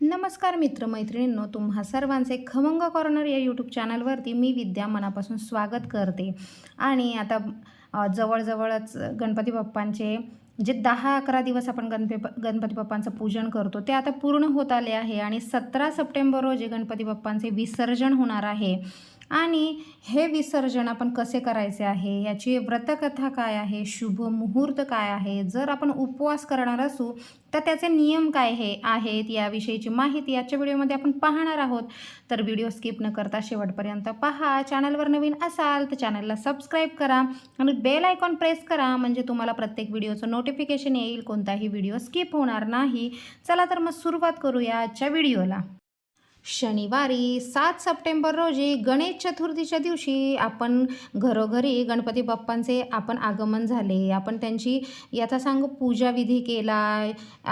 नमस्कार मित्रमैत्रिणींनो तुम्हा सर्वांचे खमंग कॉर्नर या यूट्यूब चॅनलवरती मी विद्या मनापासून स्वागत करते. आणि आता जवळजवळच गणपती बाप्पांचे जे दहा अकरा दिवस आपण गणपे गणपती बाप्पांचं पूजन करतो ते आता पूर्ण होत आले आहे. आणि सतरा सप्टेंबर रोजी गणपती बाप्पांचे विसर्जन होणार आहे. आणि हे विसर्जन आपण कसे करायचे आहे? याची व्रतकथा काय आहे? शुभ मुहूर्त काय आहे? जर आपण उपवास करणार असू तर त्याचे नियम काय हे आहेत याविषयीची माहिती याच्या व्हिडिओमध्ये आपण पाहणार आहोत. तर व्हिडिओ स्किप न करता शेवटपर्यंत पहा. चॅनलवर नवीन असाल तर चॅनलला सबस्क्राईब करा आणि बेल आयकॉन प्रेस करा म्हणजे तुम्हाला प्रत्येक व्हिडिओचं नोटिफिकेशन येईल. कोणताही व्हिडिओ स्किप होणार नाही. चला तर मग सुरुवात करूया आजच्या व्हिडिओला. शनिवारी सात सप्टेंबर रोजी गणेश चतुर्थीच्या दिवशी आपण घरोघरी गणपती बाप्पांचे आपण आगमन झाले. आपण त्यांची याचा सांग पूजाविधी केला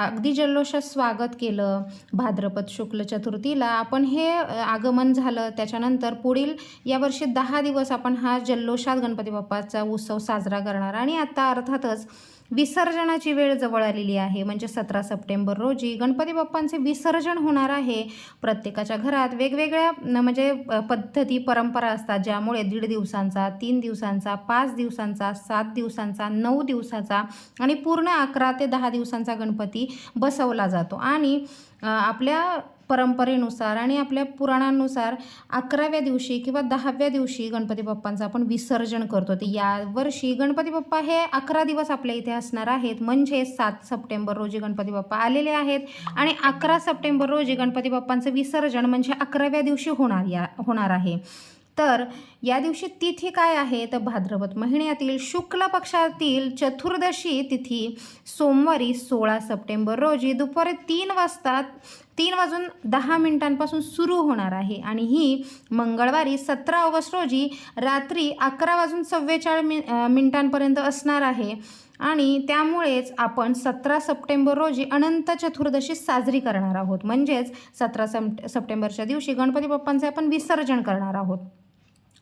अगदी जल्लोषात स्वागत केलं. भाद्रपद शुक्ल चतुर्थीला आपण हे आगमन झालं. त्याच्यानंतर पुढील यावर्षी दहा दिवस आपण हा जल्लोषात गणपती बाप्पाचा उत्सव साजरा करणार. आणि आता अर्थातच विसर्जनाची वेळ जवळ आलेली आहे. म्हणजे सतरा सप्टेंबर रोजी गणपती बाप्पांचे विसर्जन होणार आहे. प्रत्येकाच्या घरात वेगवेगळ्या म्हणजे पद्धती परंपरा असतात ज्यामुळे दीड दिवसांचा तीन दिवसांचा पाच दिवसांचा सात दिवसांचा नऊ दिवसाचा आणि पूर्ण अकरा ते दहा दिवसांचा गणपती बसवला जातो. आणि आपल्या परंपरेनुसार आणि आपल्या पुराणांनुसार अकराव्या दिवशी किंवा दहाव्या दिवशी गणपती बाप्पांचं आपण विसर्जन करतो. तर यावर्षी गणपती बाप्पा हे अकरा दिवस आपल्या इथे असणार आहेत. म्हणजे सात सप्टेंबर रोजी गणपती बाप्पा आलेले आहेत आणि अकरा सप्टेंबर रोजी गणपती बाप्पांचं विसर्जन म्हणजे अकराव्या दिवशी होणार या होणार आहे. तर या दिवशी तिथी काय आहे? तर भाद्रपद महिन्यातील शुक्ल पक्षातील चतुर्दशी तिथी सोमवारी सोळा सप्टेंबर रोजी दुपारी तीन वाजता तीन वाजून दहा मिनिटांपासून सुरू होणार आहे. आणि ही मंगळवारी सतरा ऑगस्ट रोजी रात्री अकरा वाजून चव्वेचाळीस मि मिनिटांपर्यंत असणार आहे. आणि त्यामुळेच आपण सतरा सप्टेंबर रोजी अनंत चतुर्दशी साजरी करणार आहोत. म्हणजेच सतरा सप सप्टेंबरच्या दिवशी गणपती बाप्पांचे आपण विसर्जन करणार आहोत.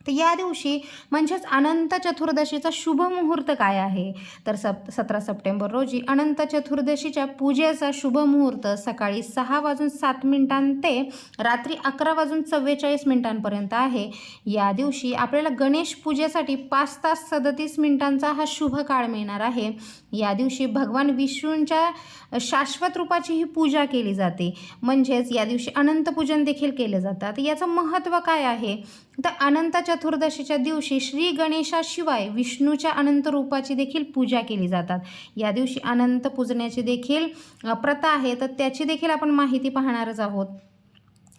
तर या दिवशी म्हणजेच अनंत चतुर्दशीचा शुभ मुहूर्त काय आहे? तर सप सतरा सप्टेंबर रोजी अनंत चतुर्दशीच्या पूजेचा शुभ मुहूर्त सकाळी सहा वाजून सात मिनिटां ते रात्री अकरा वाजून चव्वेचाळीस मिनिटांपर्यंत आहे. या दिवशी आपल्याला गणेश पूजेसाठी पाच तास सदतीस मिनिटांचा हा शुभ काळ मिळणार आहे. या दिवशी भगवान विष्णूंच्या शाश्वत रूपाची ही पूजा केली जाते. म्हणजेच या दिवशी अनंत पूजन देखील केलं जातात याचं महत्त्व काय आहे? तर अनंत चतुर्दशीच्या दिवशी श्री गणेशाशिवाय विष्णूच्या अनंत रूपाची देखील पूजा केली जातात. या दिवशी अनंत पूजण्याची देखील प्रथा आहे. तर त्याची देखील आपण माहिती पाहणारच आहोत.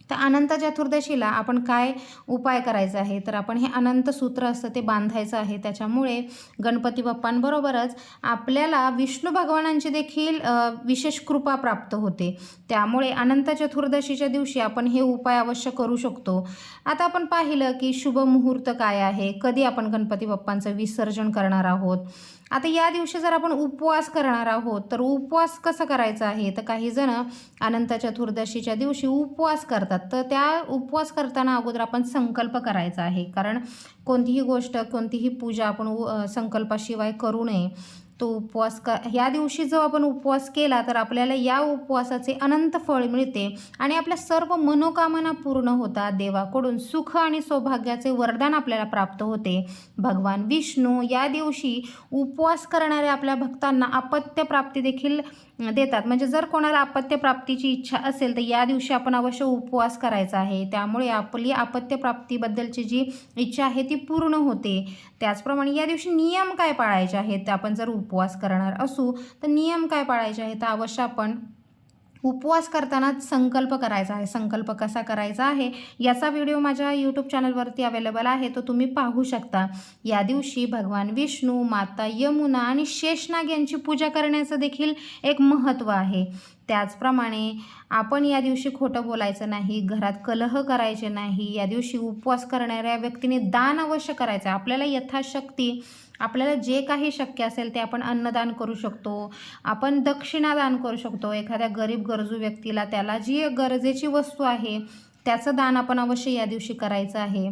तर अनंत चतुर्दशीला आपण काय उपाय करायचा आहे? तर आपण हे अनंत सूत्र असतं ते बांधायचं आहे. त्याच्यामुळे गणपती बाप्पांबरोबरच आपल्याला विष्णू भगवानांची देखील विशेष कृपा प्राप्त होते. त्यामुळे अनंत चतुर्दशीच्या दिवशी आपण हे उपाय अवश्य करू शकतो. आता आपण पाहिलं की शुभ मुहूर्त काय आहे? कधी आपण गणपती बाप्पांचं विसर्जन करणार आहोत? आता या दिवशी जर आपण उपवास करणार आहोत तर उपवास कसं करायचा आहे? तर काही जण अनंत चतुर्दशीच्या दिवशी उपवास करतात. तर त्या उपवास करताना अगोदर आपण संकल्प करायचा आहे. कारण कोणतीही गोष्ट कोणतीही पूजा आपण संकल्पाशिवाय करू नये. तो उपवास क ह्या दिवशी जो आपण उपवास केला तर आपल्याला या उपवासाचे अनंत फळ मिळते आणि आपल्या सर्व मनोकामना पूर्ण होतात. देवाकडून सुख आणि सौभाग्याचे वरदान आपल्याला प्राप्त होते. भगवान विष्णू या दिवशी उपवास करणाऱ्या आपल्या भक्तांना अपत्य प्राप्ती देखील देतात. म्हणजे जर कोणाला अपत्य प्राप्तीची इच्छा असेल तर या दिवशी आपण अवश्य उपवास करायचा आहे. त्यामुळे आपली अपत्य प्राप्तीबद्दलची जी इच्छा आहे ती पूर्ण होते. त्याचप्रमाणे या दिवशी नियम काय पाळायचे आहेत? आपण जर उपवास करणार असू तर नियम काय पाळायचे आहेत? तर अवश्य आपण उपवास करताना संकल्प करायचा आहे. संकल्प कसा करायचा आहे? याचा व्हिडिओ माझ्या यूट्यूब चॅनलवरती अवेलेबल आहे. तो तुम्ही पाहू शकता. या दिवशी भगवान विष्णू माता यमुना आणि शेषनाग यांची पूजा करण्याचं देखील एक महत्त्व आहे. त्याचप्रमाणे आपण या दिवशी खोटं बोलायचं नाही घरात कलह करायचे नाही या दिवशी उपवास करणाऱ्या व्यक्तीने दान अवश्य करायचं. आहे आपल्याला यथाशक्ती आपल्याला जे काही शक्य असेल ते आपण अन्नदान करू शकतो. आपण दक्षिणा दान करू शकतो. एखाद्या गरीब गरजू व्यक्तीला त्याला जी गरजेची वस्तू आहे त्याचं दान आपण अवश्य या दिवशी करायचं आहे.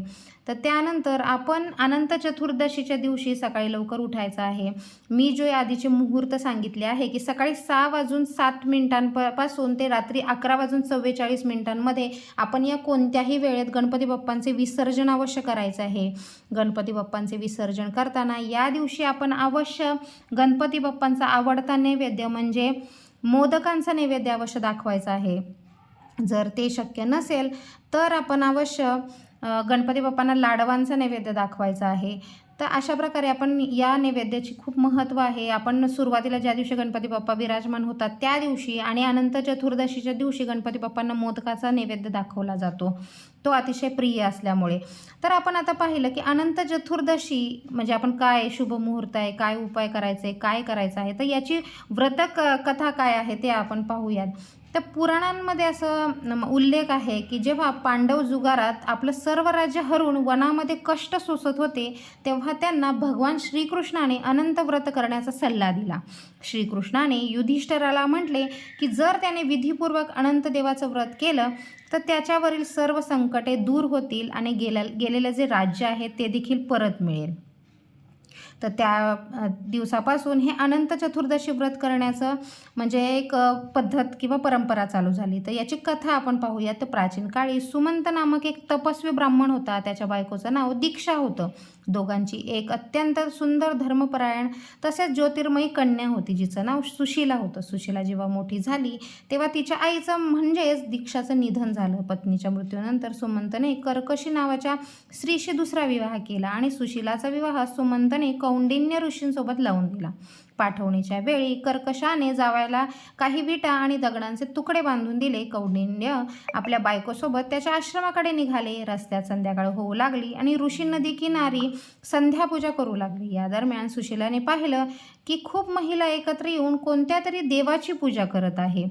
तर त्यानंतर आपण अनंत चतुर्दशीच्या दिवशी सकाळी लवकर उठायचं आहे. मी जो आधीचे मुहूर्त सांगितले आहे की सकाळी सहा वाजून सात मिनिटांपासून ते रात्री अकरा वाजून चव्वेचाळीस मिनिटांमध्ये आपण या कोणत्याही वेळेत गणपती बाप्पांचे विसर्जन अवश्य करायचं आहे. गणपती बाप्पांचे विसर्जन करताना या दिवशी आपण अवश्य गणपती बाप्पांचा आवडता नैवेद्य म्हणजे मोदकांचा नैवेद्य अवश्य दाखवायचा आहे. जर ते शक्य नसेल तर आपण अवश्य गणपती बाप्पांना लाडवांचा नैवेद्य दाखवायचा आहे. तर अशा प्रकारे आपण या नैवेद्याची खूप महत्त्व आहे. आपण सुरुवातीला ज्या दिवशी गणपती बाप्पा विराजमान होतात त्या दिवशी आणि अनंत चतुर्दशीच्या दिवशी गणपती बाप्पांना मोदकाचा नैवेद्य दाखवला जातो. तो अतिशय प्रिय असल्यामुळे. तर आपण आता पाहिलं की अनंत चतुर्दशी म्हणजे आपण काय शुभ मुहूर्त आहे काय उपाय करायचे काय करायचं आहे? तर याची व्रत क कथा काय आहे ते आपण पाहूयात. तर पुराणांमध्ये असं उल्लेख आहे की जेव्हा पांडव जुगारात आपलं सर्व राज्य हरून वनामध्ये कष्ट सोसत होते तेव्हा त्यांना भगवान श्रीकृष्णाने अनंत व्रत करण्याचा सल्ला दिला. श्रीकृष्णाने युधिष्ठराला म्हटले की जर त्याने विधीपूर्वक अनंत देवाचं व्रत केलं तर त्याच्यावरील सर्व संकटे दूर होतील आणि गेल्या गेलेलं जे राज्य आहे ते देखील परत मिळेल. तर त्या दिवसापासून हे अनंत चतुर्दशी व्रत करण्याचं म्हणजे एक पद्धत किंवा परंपरा चालू झाली. तर याची कथा आपण पाहूया तर प्राचीन काळी सुमंत नामक एक तपस्वी ब्राह्मण होता. त्याच्या बायकोचं नाव दीक्षा होतं. दोघांची एक अत्यंत सुंदर धर्मपरायण तसेच ज्योतिर्मयी कन्या होती जिचं नाव सुशीला होतं. सुशीला जेव्हा मोठी झाली तेव्हा तिच्या आईचं म्हणजेच दीक्षाचं निधन झालं. पत्नीच्या मृत्यूनंतर सुमंतने कर्कशी नावाच्या स्त्रीशी दुसरा विवाह केला आणि सुशीलाचा विवाह सुमंतने कौंडिन्य ऋषींसोबत लावून दिला. पाठवणीच्या वेळी कर्कशाने जावायला काही विटा आणि दगडांचे तुकडे बांधून दिले. कौंडिन्य आपल्या बायकोसोबत त्याच्या आश्रमाकडे निघाले. रस्त्यात संध्याकाळ होऊ लागली आणि ऋषी नदी किनारी संध्यापूजा करू लागली. या दरम्यान सुशीलाने पाहिलं की खूप महिला एकत्र येऊन कोणत्या तरी देवाची पूजा करत आहे.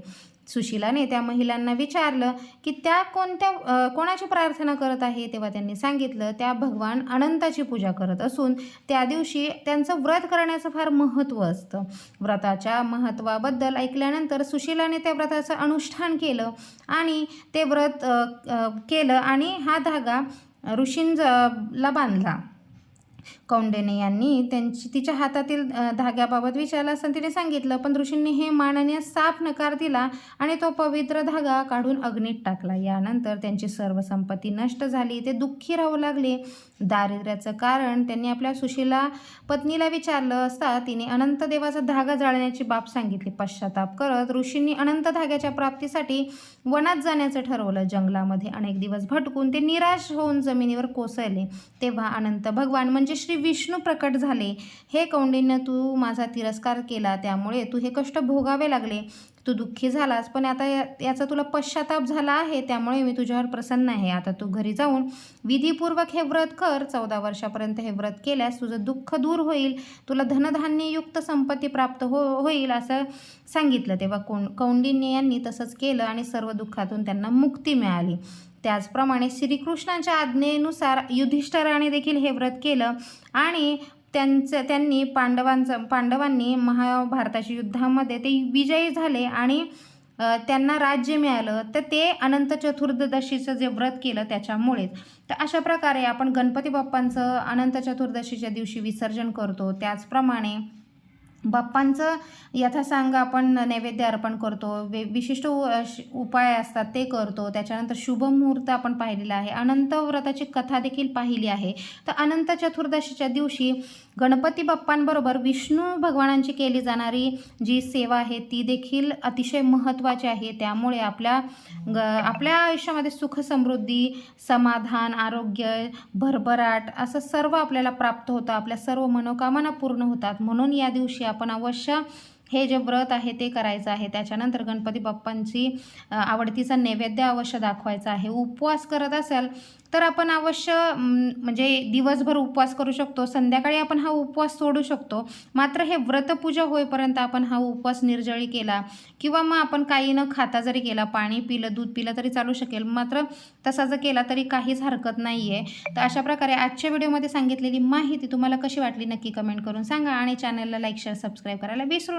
सुशीलाने त्या महिलांना विचारलं की त्या कोणत्या कोणाची प्रार्थना करत आहे? तेव्हा त्यांनी सांगितलं त्या भगवान अनंताची पूजा करत असून त्या दिवशी त्यांचं व्रत करण्याचं फार महत्त्व असतं. व्रताच्या महत्त्वाबद्दल ऐकल्यानंतर सुशीलाने त्या व्रताचं अनुष्ठान केलं आणि ते व्रत केलं आणि हा धागा ऋषींला बांधला. कौंडेने यांनी त्यांची तिच्या हातातील धाग्याबाबत विचारलं असं तिने सांगितलं. पण ऋषींनी हे मानाने साफ नकार दिला आणि तो पवित्र धागा काढून अग्नीत टाकला. यानंतर त्यांची सर्व संपत्ती नष्ट झाली. ते दुःखी राहू लागले. दारिद्र्याचं कारण त्यांनी आपल्या सुशीला पत्नीला विचारलं असता तिने अनंत देवाचा धागा जाळण्याची बाब सांगितली. पश्चाताप करत ऋषींनी अनंत धाग्याच्या प्राप्तीसाठी वनात जाण्याचं ठरवलं. जंगलामध्ये अनेक दिवस भटकून ते निराश होऊन जमिनीवर कोसळले. तेव्हा अनंत भगवान म्हणजे श्री विष्णू प्रकट झाले. हे कौंडिन्य तू माझा तिरस्कार केला त्यामुळे तू हे कष्ट भोगावे लागले. तू दुःखी झालास पण आता या याचा तुला पश्चाताप झाला आहे त्यामुळे मी तुझ्यावर प्रसन्न आहे. आता तू घरी जाऊन विधीपूर्वक हे व्रत कर. चौदा वर्षापर्यंत हे व्रत केल्यास तुझं दुःख दूर होईल तुला धनधान्ययुक्त संपत्ती प्राप्त हो होईल असं सांगितलं. तेव्हा कोण कौंडिन्य यांनी तसंच केलं आणि सर्व दुःखातून त्यांना मुक्ती मिळाली. त्याचप्रमाणे श्रीकृष्णाच्या आज्ञेनुसार युधिष्ठराने देखील हे व्रत केलं आणि त्यांचं त्यांनी पांडवांचं पांडवांनी महाभारताच्या युद्धामध्ये ते विजयी झाले आणि त्यांना राज्य मिळालं. तर ते अनंत चतुर्दशीचं जे व्रत केलं त्याच्यामुळेच. तर अशा प्रकारे आपण गणपती बाप्पांचं अनंत चतुर्दशीच्या दिवशी विसर्जन करतो. त्याचप्रमाणे बाप्पांचं यथासांग आपण नैवेद्य अर्पण करतो वे विशिष्ट उ- श- उपाय असतात ते करतो त्याच्यानंतर शुभ मुहूर्त आपण पाहिलेला आहे. अनंत व्रताची कथा देखील पाहिली आहे. तर अनंत चतुर्दशीच्या दिवशी गणपती बाप्पांबरोबर विष्णू भगवानांची केली जाणारी जी सेवा आहे ती देखील अतिशय महत्त्वाची आहे. त्यामुळे आपल्या ग आपल्या आयुष्यामध्ये सुख समृद्धी समाधान आरोग्य भरभराट असं सर्व आपल्याला प्राप्त होतं. आपल्या सर्व मनोकामना पूर्ण होतात. म्हणून या दिवशी आपण अवश्य हे जे व्रत आहे ते करायचं आहे. त्याच्यानंतर गणपती बाप्पांची आवडतीचा नैवेद्य अवश्य दाखवायचा आहे. उपवास करत असाल तर आपण अवश्य म्हणजे दिवसभर उपवास करू शकतो. संध्याकाळी आपण हा उपवास सोडू शकतो. मात्र हे व्रतपूजा होईपर्यंत आपण हा उपवास निर्जळी केला किंवा मग आपण काही न खाता जरी केला पाणी पिलं दूध पिलं तरी चालू शकेल. मात्र तसा जर केला तरी काहीच हरकत नाही आहे तर अशा प्रकारे आजच्या व्हिडिओमध्ये सांगितलेली माहिती तुम्हाला कशी वाटली नक्की कमेंट करून सांगा आणि चॅनलला लाईक शेअर सबस्क्राईब करायला विसरू